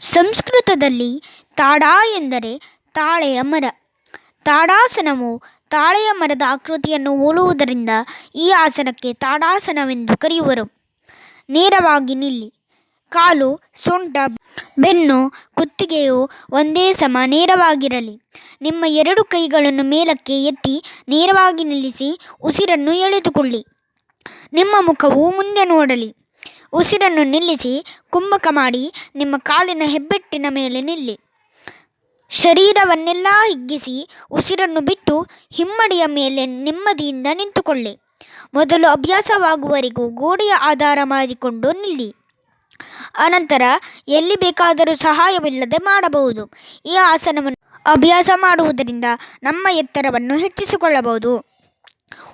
ಸಂಸ್ಕೃತದಲ್ಲಿ ತಾಡಾ ಎಂದರೆ ತಾಳೆಯ ಮರ. ತಾಡಾಸನವು ತಾಳೆಯ ಮರದ ಆಕೃತಿಯನ್ನು ಹೋಲುವುದರಿಂದ ಈ ಆಸನಕ್ಕೆ ತಾಡಾಸನವೆಂದು ಕರೆಯುವರು. ನೇರವಾಗಿ ನಿಲ್ಲಿ. ಕಾಲು, ಸೊಂಟ, ಬೆನ್ನು, ಕುತ್ತಿಗೆಯು ಒಂದೇ ಸಮ ನೇರವಾಗಿರಲಿ. ನಿಮ್ಮ ಎರಡು ಕೈಗಳನ್ನು ಮೇಲಕ್ಕೆ ಎತ್ತಿ ನೇರವಾಗಿ ನಿಲ್ಲಿಸಿ ಉಸಿರನ್ನು ಎಳೆದುಕೊಳ್ಳಿ. ನಿಮ್ಮ ಮುಖವು ಮುಂದೆ ನೋಡಲಿ. ಉಸಿರನ್ನು ನಿಲ್ಲಿಸಿ ಕುಂಭಕ ಮಾಡಿ, ನಿಮ್ಮ ಕಾಲಿನ ಹೆಬ್ಬೆಟ್ಟಿನ ಮೇಲೆ ನಿಲ್ಲಿ. ಶರೀರವನ್ನೆಲ್ಲ ಹಿಗ್ಗಿಸಿ, ಉಸಿರನ್ನು ಬಿಟ್ಟು ಹಿಮ್ಮಡಿಯ ಮೇಲೆ ನೆಮ್ಮದಿಯಿಂದ ನಿಂತುಕೊಳ್ಳಿ. ಮೊದಲು ಅಭ್ಯಾಸವಾಗುವವರೆಗೂ ಗೋಡೆಯ ಆಧಾರ ಮಾಡಿಕೊಂಡು ನಿಲ್ಲಿ. ಅನಂತರ ಎಲ್ಲಿ ಬೇಕಾದರೂ ಸಹಾಯವಿಲ್ಲದೆ ಮಾಡಬಹುದು. ಈ ಆಸನವನ್ನು ಅಭ್ಯಾಸ ಮಾಡುವುದರಿಂದ ನಮ್ಮ ಎತ್ತರವನ್ನು ಹೆಚ್ಚಿಸಿಕೊಳ್ಳಬಹುದು.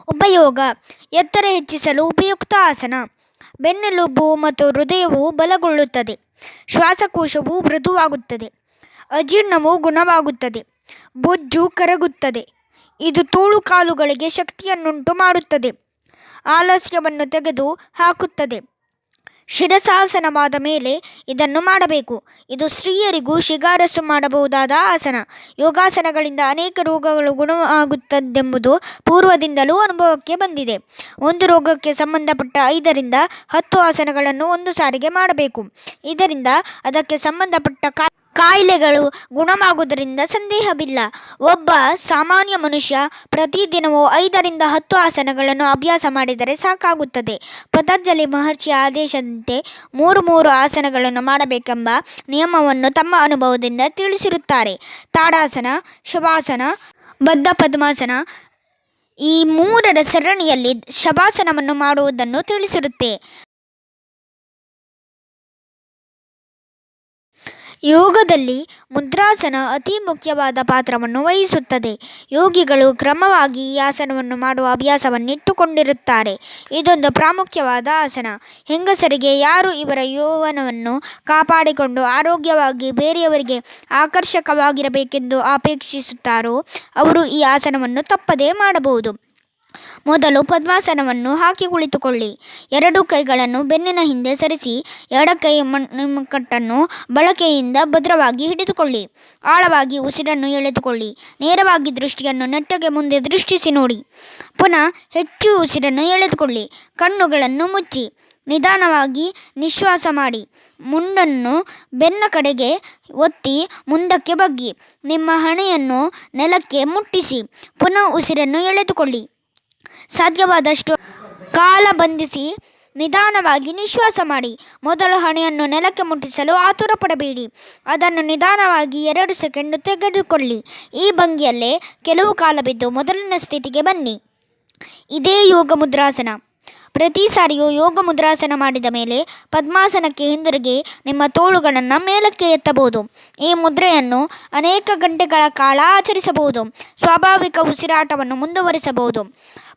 ಉಪಯೋಗ, ಎತ್ತರ ಹೆಚ್ಚಿಸಲು ಉಪಯುಕ್ತ ಆಸನ. ಬೆನ್ನೆಲುಬು ಮತ್ತು ಹೃದಯವು ಬಲಗೊಳ್ಳುತ್ತದೆ. ಶ್ವಾಸಕೋಶವು ಮೃದುವಾಗುತ್ತದೆ. ಅಜೀರ್ಣವು ಗುಣವಾಗುತ್ತದೆ. ಬೊಜ್ಜು ಕರಗುತ್ತದೆ. ಇದು ತೋಳು ಕಾಲುಗಳಿಗೆ ಶಕ್ತಿಯನ್ನುಂಟು ಮಾಡುತ್ತದೆ ಆಲಸ್ಯವನ್ನು ತೆಗೆದು ಹಾಕುತ್ತದೆ. ಶಿರಸಾಸನವಾದ ಮೇಲೆ ಇದನ್ನು ಮಾಡಬೇಕು. ಇದು ಸ್ತ್ರೀಯರಿಗೂ ಶಿಫಾರಸು ಮಾಡಬಹುದಾದ ಆಸನ. ಯೋಗಾಸನಗಳಿಂದ ಅನೇಕ ರೋಗಗಳು ಗುಣವಾಗುತ್ತದೆಂಬುದು ಪೂರ್ವದಿಂದಲೂ ಅನುಭವಕ್ಕೆ ಬಂದಿದೆ. ಒಂದು ರೋಗಕ್ಕೆ ಸಂಬಂಧಪಟ್ಟ ಐದರಿಂದ ಹತ್ತು ಆಸನಗಳನ್ನು ಒಂದು ಸಾರಿಗೆ ಮಾಡಬೇಕು. ಇದರಿಂದ ಅದಕ್ಕೆ ಸಂಬಂಧಪಟ್ಟ ಕಾ ಕಾಯಿಲೆಗಳು ಗುಣವಾಗುವುದರಿಂದ ಸಂದೇಹವಿಲ್ಲ. ಒಬ್ಬ ಸಾಮಾನ್ಯ ಮನುಷ್ಯ ಪ್ರತಿದಿನವೂ ಐದರಿಂದ ಹತ್ತು ಆಸನಗಳನ್ನು ಅಭ್ಯಾಸ ಮಾಡಿದರೆ ಸಾಕಾಗುತ್ತದೆ. ಪತಂಜಲಿ ಮಹರ್ಷಿಯ ಆದೇಶದಂತೆ ಮೂರು ಮೂರು ಆಸನಗಳನ್ನು ಮಾಡಬೇಕೆಂಬ ನಿಯಮವನ್ನು ತಮ್ಮ ಅನುಭವದಿಂದ ತಿಳಿಸಿರುತ್ತಾರೆ. ತಾಡಾಸನ, ಶವಾಸನ, ಬದ್ಧ ಪದ್ಮಾಸನ ಈ ಮೂರರ ಸರಣಿಯಲ್ಲಿ ಶವಾಸನವನ್ನು ಮಾಡುವುದನ್ನು ತಿಳಿಸಿರುತ್ತೆ. ಯೋಗದಲ್ಲಿ ಮುದ್ರಾಸನ ಅತಿ ಮುಖ್ಯವಾದ ಪಾತ್ರವನ್ನು ವಹಿಸುತ್ತದೆ. ಯೋಗಿಗಳು ಕ್ರಮವಾಗಿ ಈ ಆಸನವನ್ನು ಮಾಡುವ ಅಭ್ಯಾಸವನ್ನಿಟ್ಟುಕೊಂಡಿರುತ್ತಾರೆ. ಇದೊಂದು ಪ್ರಾಮುಖ್ಯವಾದ ಆಸನ. ಹೆಂಗಸರಿಗೆ ಯಾರು ಇವರ ಯೌವನವನ್ನು ಕಾಪಾಡಿಕೊಂಡು ಆರೋಗ್ಯವಾಗಿ ಬೇರೆಯವರಿಗೆ ಆಕರ್ಷಕವಾಗಿರಬೇಕೆಂದು ಅಪೇಕ್ಷಿಸುತ್ತಾರೋ, ಅವರು ಈ ಆಸನವನ್ನು ತಪ್ಪದೇ ಮಾಡಬಹುದು. ಮೊದಲು ಪದ್ಮಾಸನವನ್ನು ಹಾಕಿ ಕುಳಿತುಕೊಳ್ಳಿ. ಎರಡು ಕೈಗಳನ್ನು ಬೆನ್ನಿನ ಹಿಂದೆ ಸರಿಸಿ, ಎಡಕೈ ಮಣಿಕಟ್ಟನ್ನು ಬಳಕೆಯಿಂದ ಭದ್ರವಾಗಿ ಹಿಡಿದುಕೊಳ್ಳಿ. ಆಳವಾಗಿ ಉಸಿರನ್ನು ಎಳೆದುಕೊಳ್ಳಿ. ನೇರವಾಗಿ ದೃಷ್ಟಿಯನ್ನು ನೆಟ್ಟಗೆ ಮುಂದೆ ದೃಷ್ಟಿಸಿ ನೋಡಿ. ಪುನಃ ಹೆಚ್ಚು ಉಸಿರನ್ನು ಎಳೆದುಕೊಳ್ಳಿ. ಕಣ್ಣುಗಳನ್ನು ಮುಚ್ಚಿ. ನಿಧಾನವಾಗಿ ನಿಶ್ವಾಸ ಮಾಡಿ. ಮುಂಡನ್ನು ಬೆನ್ನ ಕಡೆಗೆ ಒತ್ತಿ ಮುಂದಕ್ಕೆ ಬಗ್ಗಿ. ನಿಮ್ಮ ಹಣೆಯನ್ನು ನೆಲಕ್ಕೆ ಮುಟ್ಟಿಸಿ. ಪುನಃ ಉಸಿರನ್ನು ಎಳೆದುಕೊಳ್ಳಿ. ಸಾಧ್ಯವಾದಷ್ಟು ಕಾಲ ಬಂಧಿಸಿ ನಿಧಾನವಾಗಿ ನಿಶ್ವಾಸ ಮಾಡಿ. ಮೊದಲು ಹಣೆಯನ್ನು ನೆಲಕ್ಕೆ ಮುಟ್ಟಿಸಲು ಆತುರ ಪಡಬೇಡಿ ಅದನ್ನು ನಿಧಾನವಾಗಿ ಎರಡು ಸೆಕೆಂಡು ತೆಗೆದುಕೊಳ್ಳಿ. ಈ ಭಂಗಿಯಲ್ಲೇ ಕೆಲವು ಕಾಲ ಬಿದ್ದು ಮೊದಲಿನ ಸ್ಥಿತಿಗೆ ಬನ್ನಿ. ಇದೇ ಯೋಗ ಮುದ್ರಾಸನ. ಪ್ರತಿ ಸಾರಿಯೂ ಯೋಗ ಮುದ್ರಾಸನ ಮಾಡಿದ ಮೇಲೆ ಪದ್ಮಾಸನಕ್ಕೆ ಹಿಂದಿರುಗಿ ನಿಮ್ಮ ತೋಳುಗಳನ್ನು ಮೇಲಕ್ಕೆ ಎತ್ತಬಹುದು. ಈ ಮುದ್ರೆಯನ್ನು ಅನೇಕ ಗಂಟೆಗಳ ಕಾಲ ಆಚರಿಸಬಹುದು. ಸ್ವಾಭಾವಿಕ ಉಸಿರಾಟವನ್ನು ಮುಂದುವರಿಸಬಹುದು.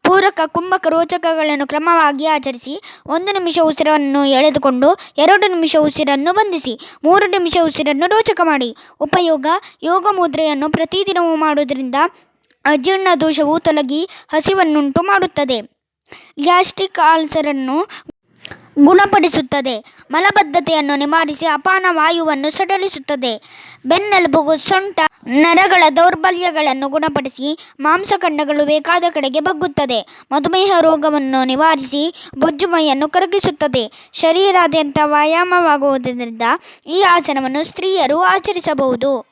ಪೂರಕ ಕುಂಭಕ ರೋಚಕಗಳನ್ನು ಕ್ರಮವಾಗಿ ಆಚರಿಸಿ, ಒಂದು ನಿಮಿಷ ಉಸಿರನ್ನು ಎಳೆದುಕೊಂಡು, ಎರಡು ನಿಮಿಷ ಉಸಿರನ್ನು ಬಂಧಿಸಿ, ಮೂರು ನಿಮಿಷ ಉಸಿರನ್ನು ರೋಚಕ ಮಾಡಿ. ಉಪಯೋಗ, ಯೋಗ ಮುದ್ರೆಯನ್ನು ಪ್ರತಿದಿನವೂ ಮಾಡುವುದರಿಂದ ಅಜೀರ್ಣ ದೋಷವು ತೊಲಗಿ ಹಸಿವನ್ನುಂಟು ಮಾಡುತ್ತದೆ. ಗ್ಯಾಸ್ಟ್ರಿಕ್ ಆಲ್ಸರನ್ನು ಗುಣಪಡಿಸುತ್ತದೆ. ಮಲಬದ್ಧತೆಯನ್ನು ನಿವಾರಿಸಿ ಅಪಾನ ವಾಯುವನ್ನು ಸಡಲಿಸುತ್ತದೆ. ಬೆನ್ನೆಲುಬು ಸೊಂಟ ನರಗಳ ದೌರ್ಬಲ್ಯಗಳನ್ನು ಗುಣಪಡಿಸಿ ಮಾಂಸಖಂಡಗಳು ಬೇಕಾದ ಕಡೆಗೆ ಬಗ್ಗುತ್ತದೆ. ಮಧುಮೇಹ ರೋಗವನ್ನು ನಿವಾರಿಸಿ ಬೊಜ್ಜುಮೈಯನ್ನು ಕರಗಿಸುತ್ತದೆ. ಶರೀರಾದ್ಯಂತ ವ್ಯಾಯಾಮವಾಗುವುದರಿಂದ ಈ ಆಸನವನ್ನು ಸ್ತ್ರೀಯರು ಆಚರಿಸಬಹುದು.